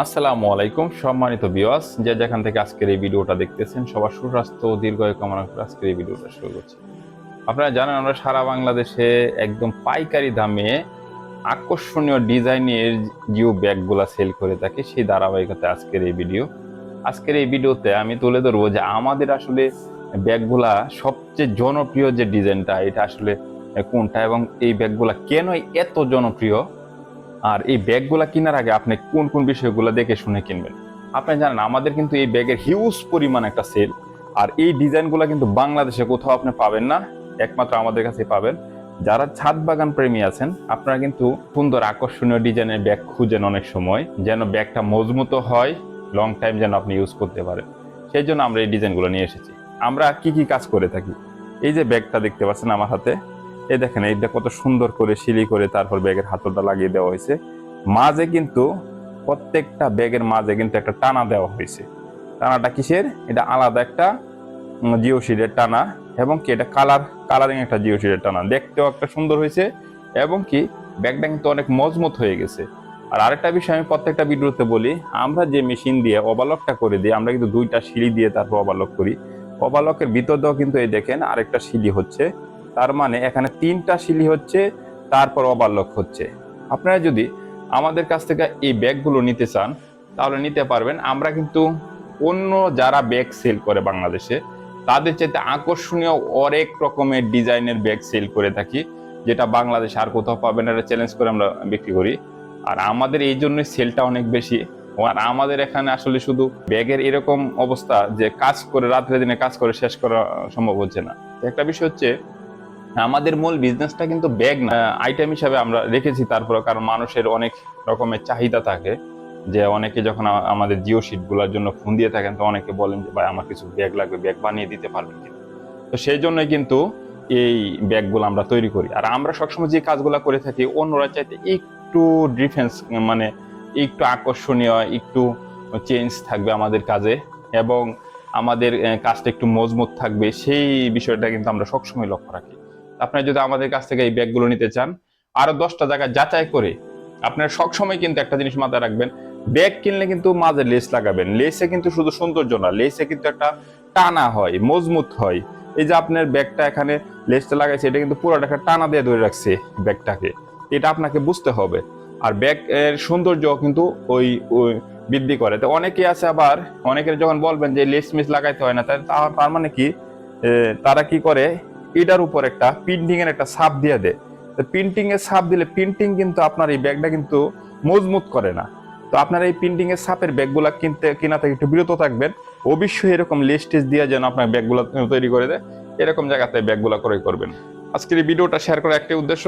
আসসালামু আলাইকুম, সম্মানিত বিওয়াস যে যেখান থেকে আজকের এই ভিডিওটা দেখতেছেন, সবার সুস্বাস্থ্য ও দীর্ঘায়ু কামনা করে আজকের এই ভিডিওটা শুরু করছি। আপনারা জানেন, আমরা সারা বাংলাদেশে একদম পাইকারি দামে আকর্ষণীয় ডিজাইনের জিও ব্যাগগুলা সেল করে থাকি, সেই ধারাবাহিকতায় আজকের এই ভিডিও। আজকের এই ভিডিওতে আমি তুলে ধরবো যে আমাদের আসলে ব্যাগগুলা সবচেয়ে জনপ্রিয় যে ডিজাইনটা, এটা আসলে কোনটা এবং এই ব্যাগগুলা কেন এত জনপ্রিয় আর এই ব্যাগগুলা কেনার আগে আপনি কোন কোন বিষয়গুলো দেখে শুনে কিনবেন? আপনি জানেন আমাদের কিন্তু এই ব্যাগের হিউজ পরিমাণ একটা সেল আর এই ডিজাইনগুলো কিন্তু বাংলাদেশে কোথাও আপনি পাবেন না, একমাত্র আমাদের কাছে পাবেন। যারা ছাদ বাগান প্রেমী আছেন, আপনারা কিন্তু সুন্দর আকর্ষণীয় ডিজাইনের ব্যাগ খুঁজেন অনেক সময়, যেন ব্যাগটা মজবুত হয় লং টাইম যেন আপনি ইউজ করতে পারেন। সেই জন্য আমরা এই ডিজাইনগুলো নিয়ে এসেছি। আমরা কি কি কাজ করে থাকি? এই যে ব্যাগটা দেখতে পাচ্ছেন আমার হাতে। এই দেখেন, এইটা কত সুন্দর করে সিলি করে তারপর ব্যাগের হাতলটা লাগিয়ে দেওয়া হয়েছে। মাঝে কিন্তু প্রত্যেকটা ব্যাগের মাঝে কিন্তু একটা টানা দেওয়া হয়েছে। টানাটা কিসের? এটা আলাদা একটা জিও শিটের টানা এবং কি এটা কালার, কালারিং একটা জিও শিটের টানা। দেখতেও একটা সুন্দর হয়েছে এবং কি ব্যাগটা কিন্তু অনেক মজবুত হয়ে গেছে। আর আরেকটা বিষয় আমি প্রত্যেকটা ভিডিওতে বলি, আমরা যে মেশিন দিয়ে ওভারলকটা করে দিই, আমরা কিন্তু দুইটা সিঁড়ি দিয়ে তারপর ওভারলক করি। ওভারলকের ভিতর দিয়েও কিন্তু এই দেখেন আরেকটা সিঁড়ি হচ্ছে। তার মানে এখানে তিনটা শিলি হচ্ছে, তারপর ওভারলক হচ্ছে। আপনারা যদি আমাদের কাছ থেকে এই ব্যাগগুলো নিতে চান, তাহলে নিতে পারবেন। আমরা কিন্তু অন্য যারা ব্যাগ সেল করে বাংলাদেশে, তাদের চাইতে আকর্ষণীয় অনেক রকমের ডিজাইনের ব্যাগ সেল করে থাকি, যেটা বাংলাদেশে আর কোথাও পাবেন এটা চ্যালেঞ্জ করে আমরা বিক্রি করি। আর আমাদের এই জন্যই সেলটা অনেক বেশি। আর আমাদের এখানে আসলে শুধু ব্যাগের এরকম অবস্থা যে কাজ করে, রাত্রে দিনে কাজ করে শেষ করা সম্ভব হচ্ছে না। একটা বিষয় হচ্ছে আমাদের মূল বিজনেসটা কিন্তু ব্যাগ না। আইটেম হিসাবে আমরা রেখেছি তারপরে কারণ মানুষের অনেক রকমের চাহিদা থাকে। যে অনেকে যখন আমাদের জিও শিটগুলোর জন্য ফোন দিয়ে থাকেন, তো অনেকে বলেন যে, ভাই, আমার কিছু ব্যাগ লাগবে ব্যাগ বানিয়ে দিতে পারবেন কিনা? তো সেই জন্যই কিন্তু এই ব্যাগগুলো আমরা তৈরি করি। আর আমরা সবসময় যে কাজগুলো করে থাকি, অন্যরা চাইতে একটু ডিফেন্স মানে একটু আকর্ষণীয়, একটু চেঞ্জ থাকবে আমাদের কাজে এবং আমাদের কাজটা একটু মজবুত থাকবে, সেই বিষয়টা কিন্তু আমরা সবসময় লক্ষ্য রাখি। আপনারা যদি আমাদের কাছ থেকে এই ব্যাগগুলো নিতে চান, আরও দশটা জায়গা যাচাই করে আপনারা সবসময় কিন্তু একটা জিনিস মাথায় রাখবেন, ব্যাগ কিনলে কিন্তু মাঝে লেস লাগাবেন। লেসে কিন্তু শুধু সৌন্দর্য না, লেসে কিন্তু একটা টানা হয়, মজবুত হয়। এই যে আপনার ব্যাগটা এখানে লেসটা লাগাইছে, এটা কিন্তু পুরোটা একটা টানা দিয়ে ধরে রাখছে ব্যাগটাকে। এটা আপনাকে বুঝতে হবে। আর ব্যাগ এর সৌন্দর্য কিন্তু ওই বৃদ্ধি করে। তো অনেকে আছে আবার, অনেকের যখন বলবেন যে লেস মিস লাগাইতে হয় না তার মানে কি? তারা কি করে? এটার উপর একটা প্রিন্টিং এর একটা ছাপ দিয়ে দেয়। প্রিন্টিং এর ছাপ দিলে প্রিন্টিং কিন্তু আপনার এই ব্যাগটা কিন্তু মজবুত করে না। তো আপনার এই প্রিন্টিং এর ছাপের ব্যাগগুলা কিনতে, কিনা থেকে একটু বিরত থাকবেন। অবশ্যই এরকম লিস্টেজ দিয়ে যেন আপনার ব্যাগগুলো তৈরি করে দেয়। এরকম জায়গাতে ব্যাগগুলো ক্রয় করবেন। আজকের এই ভিডিওটা শেয়ার করার একটাই উদ্দেশ্য,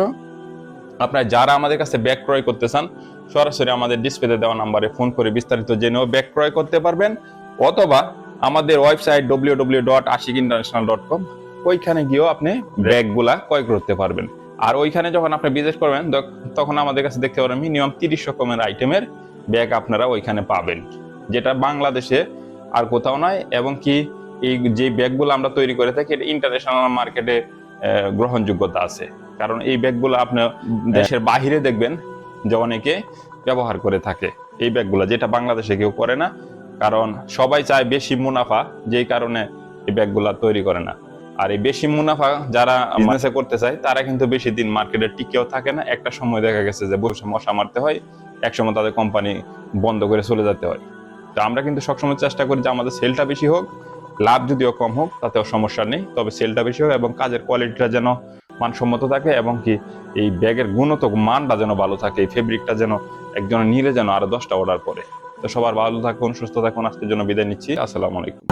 আপনারা যারা আমাদের কাছে ব্যাগ ক্রয় করতে চান, সরাসরি আমাদের ডিসপ্লেতে দেওয়া নাম্বারে ফোন করে বিস্তারিত জেনেও ব্যাগ ক্রয় করতে পারবেন। অথবা আমাদের website W W dot Ashik international dot com ওইখানে গিয়েও আপনি ব্যাগগুলা ক্রয় করতে পারবেন। আর ওইখানে যখন আপনি বিজনেস করবেন তখন আমাদের কাছে দেখতে পারেন মিনিমাম তিরিশ রকমের আইটেমের ব্যাগ আপনারা ওইখানে পাবেন। যেটা বাংলাদেশে আর কোথাও নয় এবং কি এই যে ব্যাগগুলো আমরা তৈরি করে থাকি এটা ইন্টারন্যাশনাল মার্কেটে গ্রহণযোগ্যতা আছে। কারণ এই ব্যাগগুলো আপনার দেশের বাহিরে দেখবেন যে অনেকে ব্যবহার করে থাকে এই ব্যাগগুলো যেটা বাংলাদেশে কেউ করে না। কারণ সবাই চায় বেশি মুনাফা যেই কারণে এই ব্যাগগুলা তৈরি করে না। আর এই বেশি মুনাফা যারা বিজনেসে করতে চায় তারা কিন্তু বেশি দিন মার্কেটে টিকেও থাকে না। একটা সময় দেখা গেছে যে বসে মশা মারতে হয় একসময় তাদের কোম্পানি বন্ধ করে চলে যেতে হয়। তো আমরা কিন্তু সবসময় চেষ্টা করি যে আমাদের সেলটা বেশি হোক লাভ যদিও কম হোক তাতেও সমস্যা নেই তবে সেলটা বেশি হোক এবং কাজের কোয়ালিটিটা যেন মানসম্মত থাকে এবং কি এই ব্যাগের গুণত মানটা যেন ভালো থাকে এই ফেব্রিকটা যেন একজন নিলে যেন আরও দশটা অর্ডার করে তো সবার ভালো থাকুন সুস্থ থাকুন আজকের জন্য বিদায় নিচ্ছি। আসসালামু আলাইকুম।